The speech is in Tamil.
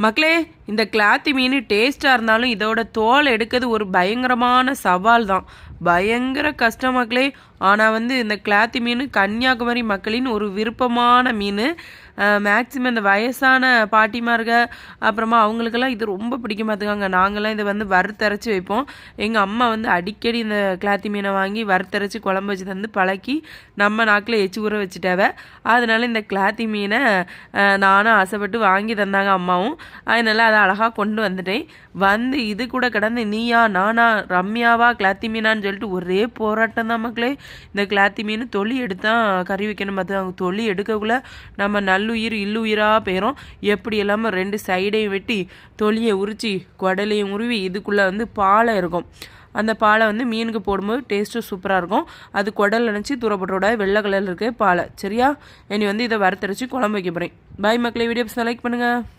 மக்களே இந்த கிளாத்தி மீன் டேஸ்ட்டாக இருந்தாலும் இதோட தோல் எடுக்கிறது ஒரு பயங்கரமான சவால் தான் பயங்கர கஷ்டம் மக்களே ஆனால் வந்து இந்த கிளாத்தி மீன் கன்னியாகுமரி மக்களின் ஒரு விருப்பமான மீன். மேக்ஸிமம் இந்த வயசான பாட்டிமார்க அப்புறமா அவங்களுக்கெல்லாம் இது ரொம்ப பிடிக்க பார்த்துக்காங்க. நாங்களாம் இதை வந்து வறுத்தரைச்சி வைப்போம். எங்கள் அம்மா வந்து அடிக்கடி இந்த கிளாத்தி மீனை வாங்கி வறுத்தரைச்சி குழம்பு வச்சு தந்து பழக்கி நம்ம நாக்கில் எச்சு ஊற வச்சுட்டாவ. அதனால இந்த கிளாத்தி மீனை நானும் ஆசைப்பட்டு வாங்கி தந்தாங்க அம்மாவும். அதனால் அதை அழகாக கொண்டு வந்துட்டேன். வந்து இது கூட கடந்து நீயா நானா ரம்யாவா கிளாத்தி மீனான்னு சொல்லிட்டு ஒரே போராட்டம் தான் மக்களே. இந்த கிளாத்தி மீன் தொலி எடுத்தான் கறி வைக்கணும் பார்த்து அவங்க தொலி எடுக்கக்குள்ள நம்ம நல்லுயிர் இல்லுயிராக போயிடும் எப்படி இல்லாமல் ரெண்டு சைடையும் வெட்டி தொழியை உரித்து குடலையும் உருவி இதுக்குள்ளே வந்து பாலை இருக்கும். அந்த பாலை வந்து மீனுக்கு போடும்போது டேஸ்ட்டும் சூப்பராக இருக்கும். அது குடல் நினச்சி தூரப்பட்டோட வெள்ளை கலரில் இருக்குது பாலை. சரியா? இனி வந்து இதை வறுத்தரைச்சி குழம்பு வைக்க போகிறேன் பாய் மக்களை. வீடியோஸ் லைக் பண்ணுங்கள்